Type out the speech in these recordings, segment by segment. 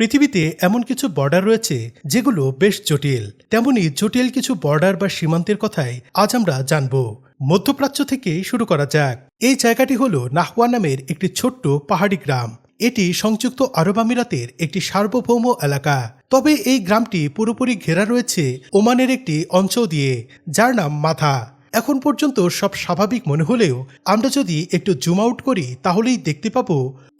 পৃথিবীতে এমন কিছু বর্ডার রয়েছে যেগুলো বেশ জটিল। তেমনি জটিল কিছু বর্ডার বা সীমান্তের কথাই আজ আমরা জানব। মধ্যপ্রাচ্য থেকে শুরু করা যাক। এই জায়গাটি হল নাহওয়া নামের একটি ছোট্ট পাহাড়ি গ্রাম। এটি সংযুক্ত আরব আমিরাতের একটি সার্বভৌম এলাকা। তবে এই গ্রামটি পুরোপুরি ঘেরা রয়েছে ওমানের একটি অঞ্চল দিয়ে, যার নাম মাথা। এখন পর্যন্ত সব স্বাভাবিক মনে হলেও আমরা যদি একটু জুম আউট করি, তাহলেই দেখতে পাবো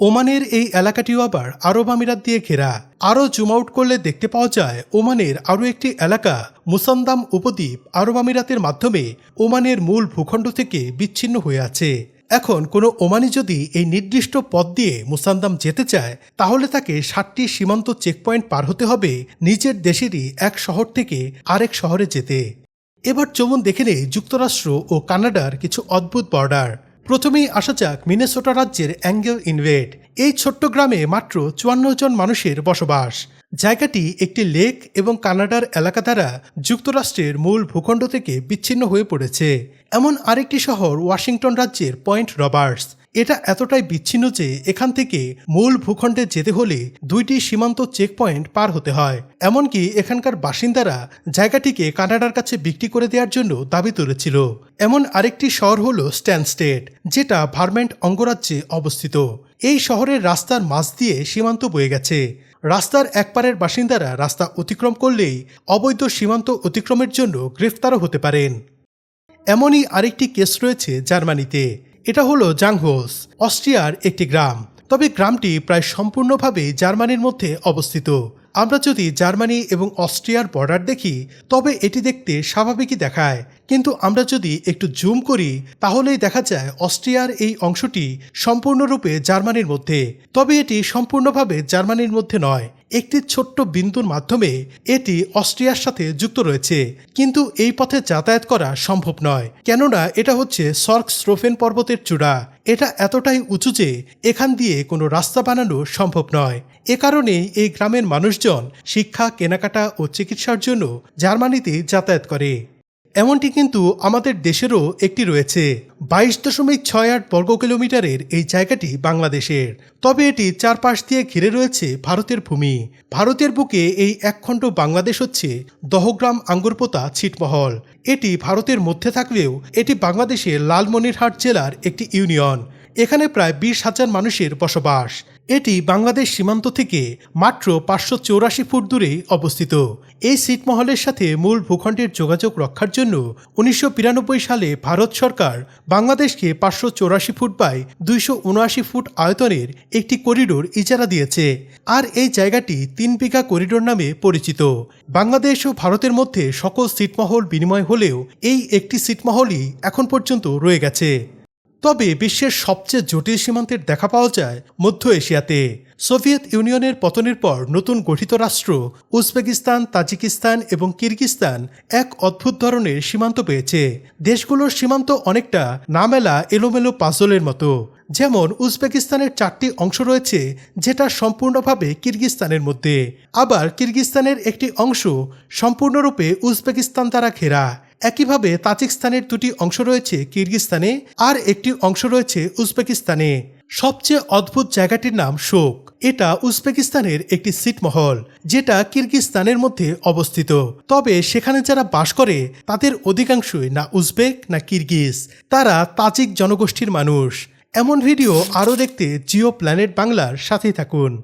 ওমানের এই এলাকাটিও আবার আরব আমিরাত দিয়ে ঘেরা। আরও জুম আউট করলে দেখতে পাওয়া যায় ওমানের আরও একটি এলাকা, মুসান্দাম উপদ্বীপ আরব আমিরাতের মাধ্যমে ওমানের মূল ভূখণ্ড থেকে বিচ্ছিন্ন হয়ে আছে। এখন কোনো ওমানি যদি এই নির্দিষ্ট পথ দিয়ে মুসান্দাম যেতে চায়, তাহলে তাকে ষাটটি সীমান্ত চেকপয়েন্ট পার হতে হবে নিজের দেশেরই এক শহর থেকে আরেক শহরে যেতে। এবার চমন দেখে নেই যুক্তরাষ্ট্র ও কানাডার কিছু অদ্ভুত বর্ডার প্রথমেই আসা যাক মিনেসোটা রাজ্যের অ্যাঙ্গেল ইনভেট। এই ছোট্ট গ্রামে মাত্র চুয়ান্ন জন মানুষের বসবাস। জায়গাটি একটি লেক এবং কানাডার এলাকা দ্বারা যুক্তরাষ্ট্রের মূল ভূখণ্ড থেকে বিচ্ছিন্ন হয়ে পড়েছে। এমন আরেকটি শহর ওয়াশিংটন রাজ্যের পয়েন্ট রবার্টস। এটা এতটাই বিচ্ছিন্ন যে এখান থেকে মূল ভূখণ্ডে যেতে হলে দুইটি সীমান্ত চেকপয়েন্ট পার হতে হয়। এমনকি এখানকার বাসিন্দারা জায়গাটিকে কানাডার কাছে বিক্রি করে দেওয়ার জন্য দাবি তুলেছিল। এমন আরেকটি শহর হল স্ট্যানস্টেট যেটা ভারমেন্ট অঙ্গরাজ্যে অবস্থিত। এই শহরের রাস্তার মাঝ দিয়ে সীমান্ত বয়ে গেছে। রাস্তার একপারের বাসিন্দারা রাস্তা অতিক্রম করলেই অবৈধ সীমান্ত অতিক্রমের জন্য গ্রেফতারও হতে পারেন। এমনই আরেকটি কেস রয়েছে জার্মানিতে। এটা হলো জাংহোস অস্ট্রিয়ার একটি গ্রাম। তবে গ্রামটি প্রায় সম্পূর্ণভাবে জার্মানির মধ্যে অবস্থিত। আমরা যদি জার্মানি এবং অস্ট্রিয়ার বর্ডার দেখি, তবে এটি দেখতে স্বাভাবিকই দেখায়। কিন্তু আমরা যদি একটু জুম করি, তাহলেই দেখা যায় অস্ট্রিয়ার এই অংশটি সম্পূর্ণরূপে জার্মানির মধ্যে। তবে এটি সম্পূর্ণভাবে জার্মানির মধ্যে নয়। একটি ছোট্ট বিন্দুর মাধ্যমে এটি অস্ট্রিয়ার সাথে যুক্ত রয়েছে। কিন্তু এই পথে যাতায়াত করা সম্ভব নয়। কেননা এটা হচ্ছে সর্ক স্রোফেন পর্বতের চূড়া। এটা এতটাই উঁচু যে এখান দিয়ে কোনো রাস্তা বানানো সম্ভব নয়। এ কারণেই এই গ্রামের মানুষজন শিক্ষা, কেনাকাটা ও চিকিৎসার জন্য জার্মানিতে যাতায়াত করে। এমনটি কিন্তু আমাদের দেশেরও একটি রয়েছে। বাইশ দশমিক ছয় আট বর্গ কিলোমিটারের এই জায়গাটি বাংলাদেশের। তবে এটি চারপাশ দিয়ে ঘিরে রয়েছে ভারতের ভূমি। ভারতের বুকে এই একখণ্ড বাংলাদেশ হচ্ছে দহগ্রাম আঙ্গুরপোতা ছিটমহল। এটি ভারতের মধ্যে থাকলেও এটি বাংলাদেশের লালমনিরহাট জেলার একটি ইউনিয়ন। এখানে প্রায় বিশ হাজার মানুষের বসবাস। এটি বাংলাদেশ সীমান্ত থেকে মাত্র পাঁচশো চৌরাশি ফুট দূরে অবস্থিত। এই ছিটমহলের সাথে মূল ভূখণ্ডের যোগাযোগ রক্ষার জন্য উনিশশো বিরানব্বই সালে ভারত সরকার বাংলাদেশকে পাঁচশো চৌরাশি ফুট বাই দুইশো উনআশি ফুট আয়তনের একটি করিডোর ইজারা দিয়েছে। আর এই জায়গাটি তিন বিঘা করিডোর নামে পরিচিত। বাংলাদেশ ও ভারতের মধ্যে সকল ছিটমহল বিনিময় হলেও এই একটি ছিটমহলই এখন পর্যন্ত রয়ে গেছে। তবে বিশ্বের সবচেয়ে জটিল সীমান্তের দেখা পাওয়া যায় মধ্য এশিয়াতে। সোভিয়েত ইউনিয়নের পতনের পর নতুন গঠিত রাষ্ট্র উজবেকিস্তান, তাজিকিস্তান এবং কিরগিস্তান এক অদ্ভুত ধরনের সীমান্ত পেয়েছে। দেশগুলোর সীমান্ত অনেকটা নামেলা, এলোমেলো পাজলের মতো। যেমন উজবেকিস্তানের চারটি অংশ রয়েছে, যেটা সম্পূর্ণভাবে কিরগিস্তানের মধ্যে। আবার কিরগিস্তানের একটি অংশ সম্পূর্ণরূপে উজবেকিস্তান দ্বারা ঘেরা। একইভাবে তাজিকস্তানের দুটি অংশ রয়েছে কিরগিস্তানে আর একটি অংশ রয়েছে উজবেকিস্তানে। সবচেয়ে অদ্ভুত জায়গাটির নাম শোক। এটা উজবেকিস্তানের একটি সিটমহল যেটা কিরগিস্তানের মধ্যে অবস্থিত। তবে সেখানে যারা বাস করে, তাদের অধিকাংশই না উজবেক, না কিরগিজ। তারা তাজিক জনগোষ্ঠীর মানুষ। এমন ভিডিও আরও দেখতে জিও প্ল্যানেট বাংলার সাথেই থাকুন।